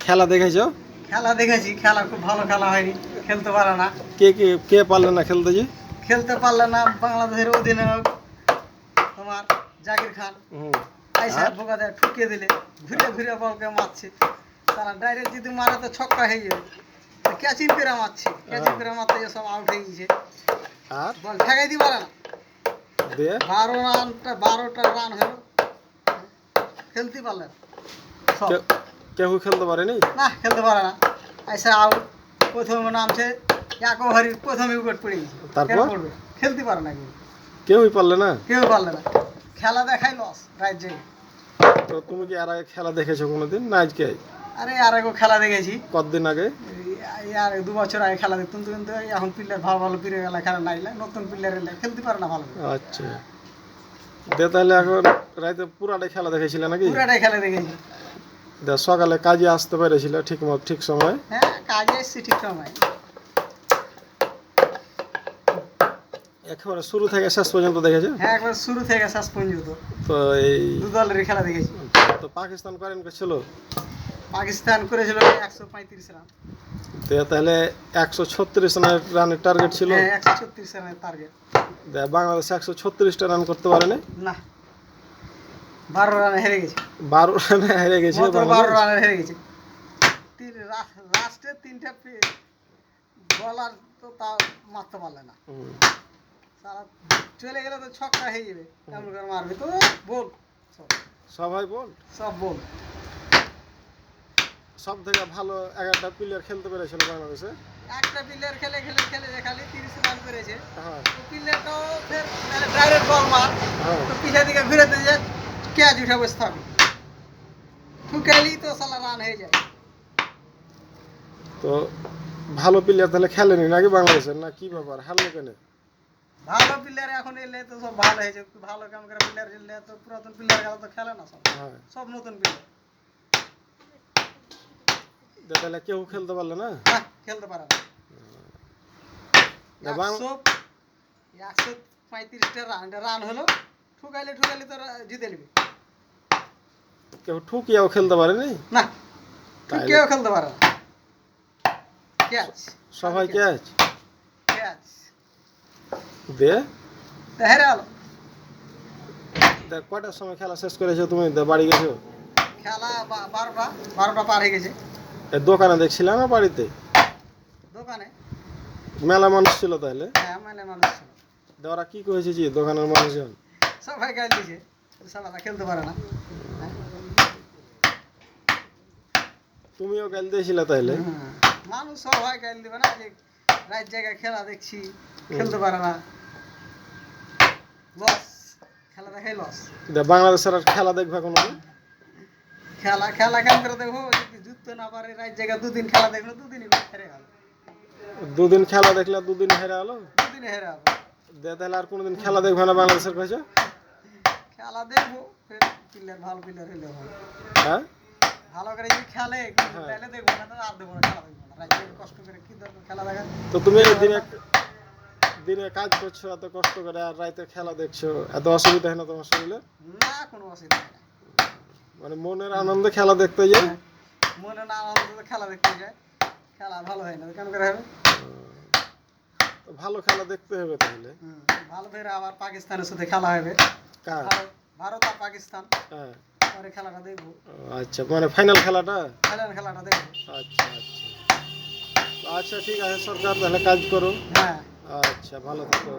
খেলা দেখেছ খেলা দেখেছি খেলা খুব ভালো খেলা হয়নি খেলতে পারে না। কে কে কে পারলে না খেলতে যে? খেলতে পারলে না বাংলাদেশের অধিনায়ক তোমার জাকির খান। হুম। আইসা বোকা দেয় ঠুকিয়ে দিলে ঘুরে ঘুরে বলকে মারছে। তারা ডাইরেক্ট যদি মারে তো ছক্কা হয়ে যাবে। ক্যাচিং করে মারছে ক্যাচিং করে মারতে গিয়ে সব আউট হয়ে গেছে। আর? বল ঠেকাই পারে না। বারো রানটা বারোটা রান হলো। খেলতে পারলে না। সব কে- কেউ খেলতে পারেনি? না খেলতে পারে না। আইসা আউট। প্রথমে নামছে এক ওভারের প্রথমে উইকেট পড়ে গেছে। তারপর? খেলতে পারে না কেউ। কেউই পারলে না? কেউ পারলে না। খেলা দেখাই লস রাজ্য তো তুমি কি আর আগে খেলা দেখেছ কোনোদিন? না আজকে? আরে আর একো খেলা দেখেছি। কতদিন আগে? আর দু বছর আগে খেলা দেখতাম তো কিন্তু এখন প্লেয়ার ভালো ভালো প্লেয়ার গেলা খেলা নাইলে নতুন প্লেয়ার এলে খেলতে পারে না ভালো আচ্ছা। দিয়ে তাহলে এখন রাতে পুরাটাই খেলা দেখেছিলে নাকি? পুরাটাই খেলা দেখেছি। সকালে কাজে আসতে পেরেছিল ঠিক মতো ঠিক সময়। হ্যাঁ কাজে এসছি ঠিক সময়। একেবারে শুরু থেকে শেষ পর্যন্ত দেখেছ? হ্যাঁ একবার শুরু থেকে শেষ পর্যন্ত। তো এই দু দলের খেলা দেখেছি। তো পাকিস্তান করেন ছিল? পাকিস্তান করেছিল একশো পঁয়ত্রিশ রান। দিয়ে তাহলে একশো ছত্রিশ রানের টার্গেট ছিল? হ্যাঁ একশো ছত্রিশ রানের টার্গেট বাংলাদেশ একশো ছত্রিশটা রান করতে পারেনি? না। বারো রানে হেরে গেছে। বারো রানে হেরে গেছে বারো। রানে হেরে গেছে। তিন লাস্টে তিনটা বলার তো তা মারতে পারলে না। তারা চলে গেলে তো ছক্কা হয়ে যাবে। করে মারবে তো। বল। সবাই বল? সব বল। সব থেকে ভালো এগারোটা প্লেয়ার খেলতে পেরেছিল বাংলাদেশে? একটা প্লেয়ার খেলে খেলে খেলে যে খালি তিরিশ রান করেছে। হ্যাঁ। তো প্লেয়ারটাও ফের ডাইরেক্ট বল মার। হ্যাঁ। তো পিছনে দিকে ঘুরে দিয়ে ক্যাচ উঠে বসে থাকবে ঠুকাইলেই তো সালা রান হয়ে যায় তো ভালো প্লেয়ার তাহলে খেলেনি নাকি বাংলাদেশের না কি ব্যাপার হারলো কেন ভালো প্লেয়ার এখন এলে তো সব ভালো হয়েছে ভালো কেমন করে প্লেয়ার এলে তো পুরাতন প্লেয়ার গেলে তো খেলে না সব সব নতুন প্লেয়ার তাহলে কেউ খেলতে পারল না খেলতে পারে না একশো পঁয়ত্রিশটা রান রান হলো ঠুকাইলে ঠুকাইলে তো জিতে নিবি কেউ ঠুকিয়াও খেলতে পারেনি? না কেউ খেলতে পারে ক্যাচ সবাই ক্যাচ ক্যাচ তো হেরে দেখ কটার সময় খেলা শেষ করেছ তুমি? বাড়ি গেছো? খেলা বারোটা বারোটা পার হয়ে গেছে। দোকানে দেখছিলাম না বাড়িতে? দোকানে। মেলা মানুষ ছিল তাহলে হ্যাঁ মানে মানুষ ছিল। ওরা কি করেছে যে দোকানের মানুষজন? সবাই সালাদা খেলতে পারে না। তুমিও গাল দিয়েছিলে তাহলে হুম। মানুষ সবাই গাল দিবে না যে রাত জায়গায় খেলা দেখছি খেলতে পারে না। লস খেলা দেখাই লস বাংলাদেশের আর খেলা দেখবা কোনো খেলা খেলা কেন করে দেখব যদি যুদ্ধ না পারে রাত জায়গায় দুদিন খেলা দেখল দুদিনই হেরে গেল। দুদিন খেলা দেখলে দুদিন হেরে হলো দুদিনে হেরে গেল। দিয়ে তাহলে আর কোনোদিন খেলা দেখবে না বাংলাদেশের কাছে খেলা দেখব ফের প্লেয়ার ভালো প্লেয়ার হলে হ্যাঁ? ভালো করে যদি খেলে হ্যাঁ। তাহলে দেখব না আর না খেলা দেখব না। কষ্ট করে কি দরকার খেলা দেখা তো তুমি দিনে দিনে কাজ করছ এত কষ্ট করে আর রাতে খেলা দেখছ এত অসুবিধা হয় না তোমার শরীরে? না কোনো অসুবিধা নেই মানে মনের আনন্দে খেলা দেখতে যাই মনে না আনন্দ খেলা দেখতে যায়। খেলা ভালো হয় না কেন করে হবে। তো ভালো খেলা দেখতে হবে তাহলে? ভালো ফের আবার পাকিস্তানের সাথে খেলা হবে। কার? ভারত ভারত আর পাকিস্তান। হ্যাঁ। পরে খেলাটা দেখব। আচ্ছা মানে ফাইনাল খেলাটা? ফাইনাল খেলাটা দেখব। আচ্ছা আচ্ছা। আচ্ছা ঠিক আছে সরকার তাহলে কাজ করো হ্যাঁ। আচ্ছা ভালো থাকো।